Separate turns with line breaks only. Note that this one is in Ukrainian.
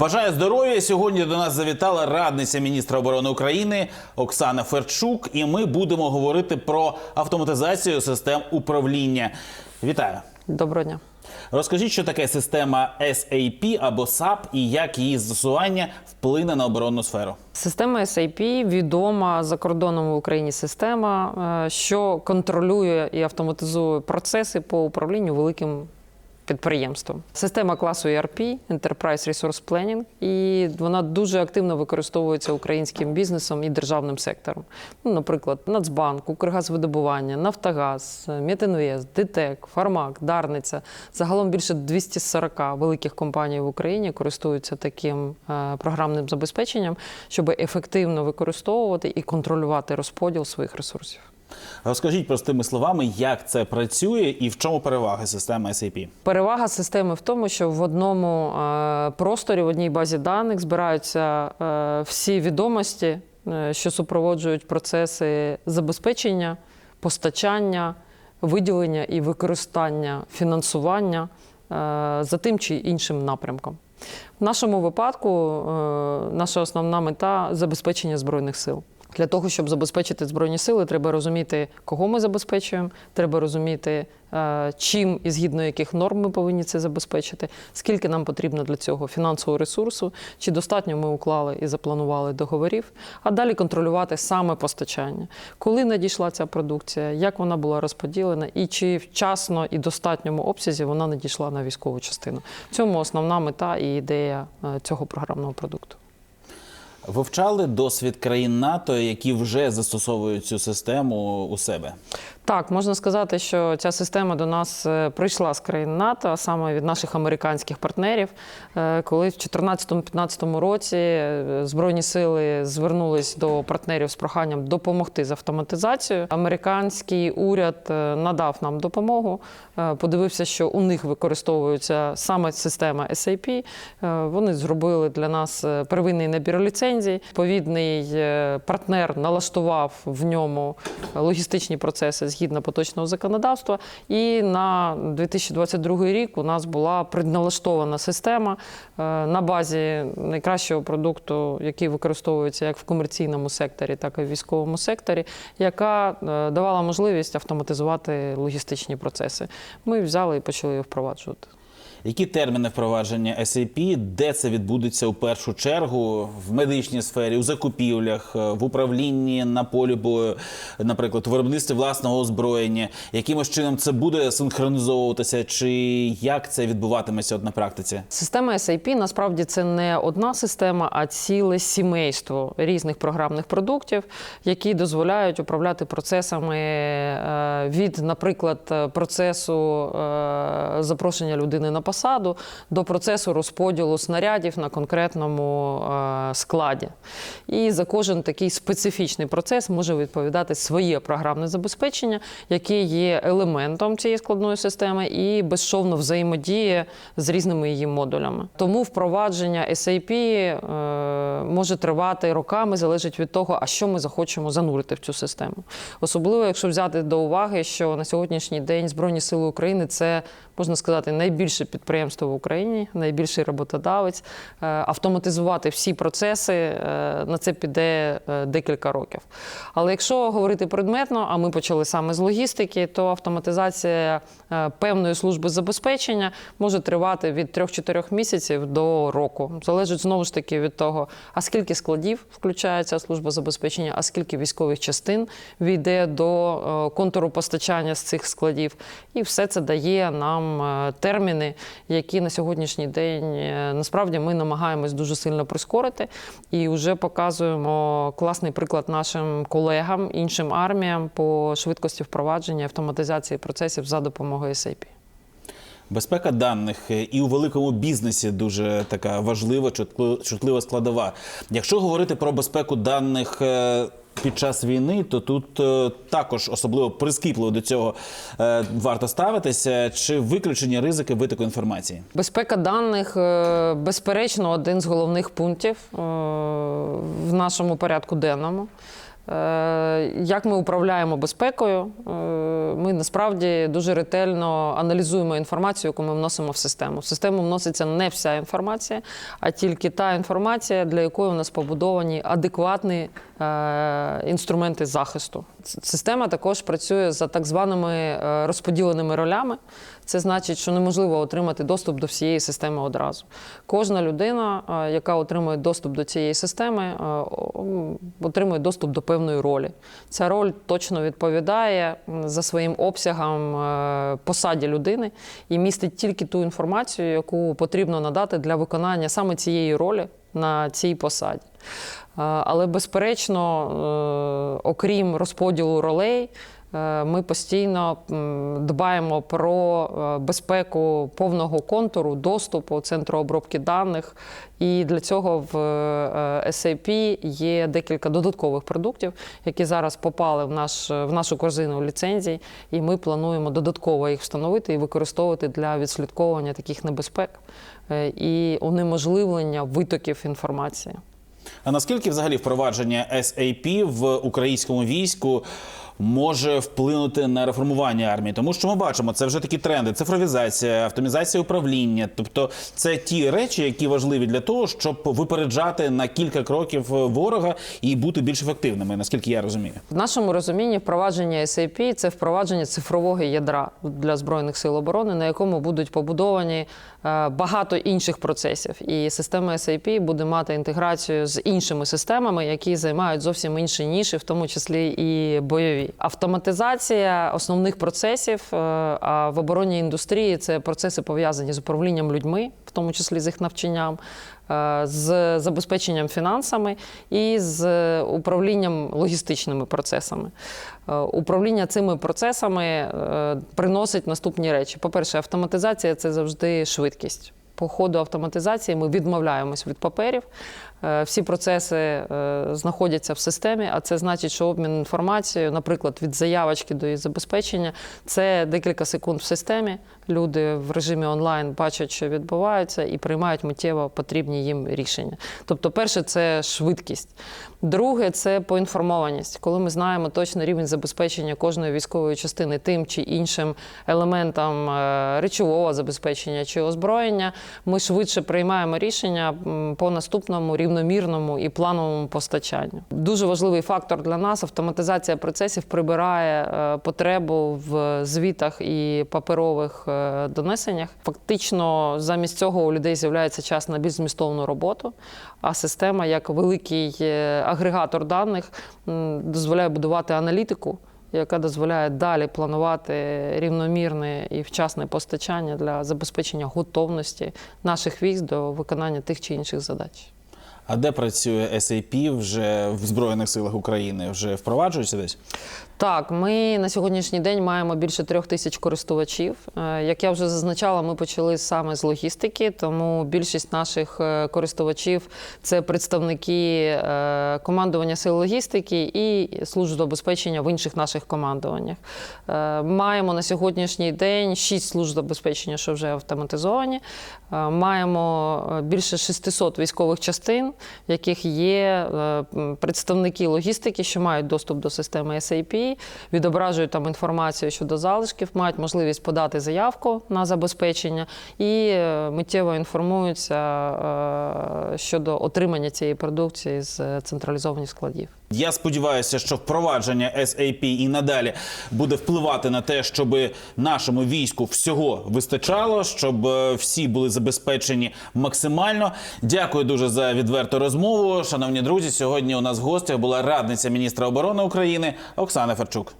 Бажаю здоров'я. Сьогодні до нас завітала радниця міністра оборони України Оксана Ферчук, і ми будемо говорити про автоматизацію систем управління. Вітаю!
Доброго дня.
Розкажіть, що таке система SAP або SAP і як її застосування вплине на оборонну сферу.
Система SAP відома за кордоном в Україні система, е, що контролює і автоматизує процеси по управлінню великим підприємством. Система класу ERP – Enterprise Resource Planning, і вона дуже активно використовується українським бізнесом і державним сектором. Ну, наприклад, Нацбанк, Укргазвидобування, Нафтогаз, Метинвест, ДТЕК, Фармак, Дарниця. Загалом більше 240 великих компаній в Україні користуються таким е, програмним забезпеченням, щоб ефективно використовувати і контролювати розподіл своїх ресурсів.
Розкажіть простими словами, як це працює і в чому переваги системи SAP.
Перевага системи в тому, що в одному е, просторі, в одній базі даних збираються е, всі відомості, е, що супроводжують процеси забезпечення, постачання, виділення і використання фінансування за тим чи іншим напрямком. В нашому випадку наша основна мета забезпечення збройних сил. Для того, щоб забезпечити збройні сили, треба розуміти, кого ми забезпечуємо, треба розуміти, е, чим і згідно яких норм ми повинні це забезпечити, скільки нам потрібно для цього фінансового ресурсу, чи достатньо ми уклали і запланували договорів, а далі контролювати саме постачання, коли надійшла ця продукція, як вона була розподілена, і чи вчасно і достатньому обсязі вона надійшла на військову частину. В цьому основна мета і ідея е, цього програмного продукту.
Вивчали досвід країн НАТО, які вже застосовують цю систему у себе.
Так, можна сказати, що ця система до нас е, прийшла з країн НАТО, а саме від наших американських партнерів. Е, Коли в 2014-2015 році е, Збройні сили звернулись до партнерів з проханням допомогти з автоматизацією, американський уряд надав нам допомогу, подивився, що у них використовується саме система SAP. Вони зробили для нас первинний набір ліцензій. Відповідний е, партнер налаштував в ньому логістичні процеси згідно поточного законодавства. І на 2022 рік у нас була предналаштована система е, на базі найкращого продукту, який використовується як в комерційному секторі, так і в військовому секторі, яка е, давала можливість автоматизувати логістичні процеси. Ми взяли і почали її впроваджувати.
Які терміни впровадження SAP, де це відбудеться у першу чергу в медичній сфері, у закупівлях, е, в управлінні на полі бою, наприклад, у виробництві власного озброєння? Якимось чином це буде синхронізовуватися, чи як це відбуватиметься от на практиці?
Система SAP насправді це не одна система, а ціле сімейство різних програмних продуктів, які дозволяють управляти процесами е, від, наприклад, процесу е, запрошення людини на посаду до процесу розподілу снарядів на конкретному е, складі. І за кожен такий специфічний процес може відповідати своє програмне забезпечення, яке є елементом цієї складної системи і безшовно взаємодіє з різними її модулями. Тому впровадження SAP е, може тривати роками, залежить від того, а що ми захочемо занурити в цю систему. Особливо, якщо взяти до уваги, що на сьогоднішній день Збройні Сили України це можна сказати найбільше підприємство в Україні, найбільший роботодавець. Е, Автоматизувати всі процеси е, на це піде е, декілька років. Але якщо говорити предметно, а ми почали саме з логістики, то автоматизація певної служби забезпечення може тривати від 3-4 місяців до року. Залежить знову ж таки від того, а скільки складів включає ця служба забезпечення, а скільки військових частин війде до контуру постачання з цих складів. І все це дає нам терміни, які на сьогоднішній день е, насправді ми намагаємось дуже сильно прискорити і вже показуємо класний приклад нашим колегам, іншим арміям по швидкості впровадження автоматизації процесів за допомогою SAP.
Безпека даних е, і у великому бізнесі дуже така важлива, чутли- чутлива складова. Якщо говорити про безпеку даних е, під час війни, то тут е, також особливо прискіпливо до цього варто ставитися. Чи виключені ризики витоку інформації?
Безпека даних, безперечно, один з головних пунктів в нашому порядку денному. Е, Як ми управляємо безпекою? Е, Ми насправді дуже ретельно аналізуємо інформацію, яку ми вносимо в систему. В систему вноситься не вся інформація, а тільки та інформація, для якої у нас побудовані адекватні е, інструменти захисту. Система також працює за так званими е, розподіленими ролями. Це значить, що неможливо отримати доступ до всієї системи одразу. Кожна людина, е, яка отримує доступ до цієї системи, е, отримує доступ до певної ролі. Ця роль точно відповідає за своїм обсягом посаді людини і містить тільки ту інформацію, яку потрібно надати для виконання саме цієї ролі на цій посаді. Але, безперечно, е, окрім розподілу ролей, ми постійно дбаємо про е, безпеку повного контуру доступу центру обробки даних. І для цього в е, SAP є декілька додаткових продуктів, які зараз попали в, наш, в нашу корзину ліцензій, і ми плануємо додатково їх встановити і використовувати для відслідковування таких небезпек е, і унеможливлення витоків інформації.
А наскільки взагалі впровадження SAP в українському війську може вплинути на реформування армії? Тому що ми бачимо, це вже такі тренди: цифровізація, автомізація управління. Тобто, це ті речі, які важливі для того, щоб випереджати на кілька кроків ворога і бути більш ефективними, наскільки я розумію.
В нашому розумінні впровадження SAP – це впровадження цифрового ядра для збройних сил оборони, на якому будуть побудовані е, багато інших процесів. І система SAP буде мати інтеграцію з іншими системами, які займають зовсім інші ніші, в тому числі і бойові. Автоматизація основних процесів е, а в оборонній індустрії це процеси пов'язані з управлінням людьми, в тому числі з їх навчанням. е, З забезпеченням фінансами і з управлінням логістичними процесами. Е, Управління цими процесами приносить наступні речі. По-перше, автоматизація це завжди швидкість. По ходу автоматизації ми відмовляємось від паперів. Е, Всі процеси е, знаходяться в системі, а це значить, що обмін інформацією, наприклад, від заявочки до її забезпечення, це декілька секунд в системі. Люди в режимі онлайн бачать, що відбувається, і приймають миттєво потрібні їм рішення. Тобто, перше, це швидкість. Друге, це поінформованість. Коли ми знаємо точний рівень забезпечення кожної військової частини тим чи іншим елементом е, речового забезпечення чи озброєння, ми швидше приймаємо рішення по наступному рівномірному і плановому постачанню. Дуже важливий фактор для нас автоматизація процесів прибирає е, потребу в звітах і паперових е, донесеннях. Фактично, замість цього у людей з'являється час на більш змістовну роботу. А система, як великий е, агрегатор даних, дозволяє будувати аналітику. Яка дозволяє далі планувати рівномірне і вчасне постачання для забезпечення готовності наших військ до виконання тих чи інших задач.
А де працює SAP вже в Збройних силах України? Вже впроваджується десь?
Так, ми на сьогоднішній день маємо більше трьох тисяч користувачів. Е, Як я вже зазначала, ми почали саме з логістики, тому більшість наших е, користувачів це представники е, командування сил логістики і служб забезпечення в інших наших командуваннях. Маємо на сьогоднішній день шість служб забезпечення, що вже автоматизовані. Маємо більше 600 військових частин, в яких є е, представники логістики, що мають доступ до системи SAP, відображують там інформацію щодо залишків, мають можливість подати заявку на забезпечення і е, миттєво інформуються е, щодо отримання цієї продукції з централізованих складів.
Я сподіваюся, що впровадження SAP і надалі буде впливати на те, щоб нашому війську всього вистачало, щоб е, всі були забезпечені максимально. Дякую дуже за відверту розмову. Шановні друзі, сьогодні у нас в гостях була радниця міністра оборони України Оксана Ферчук.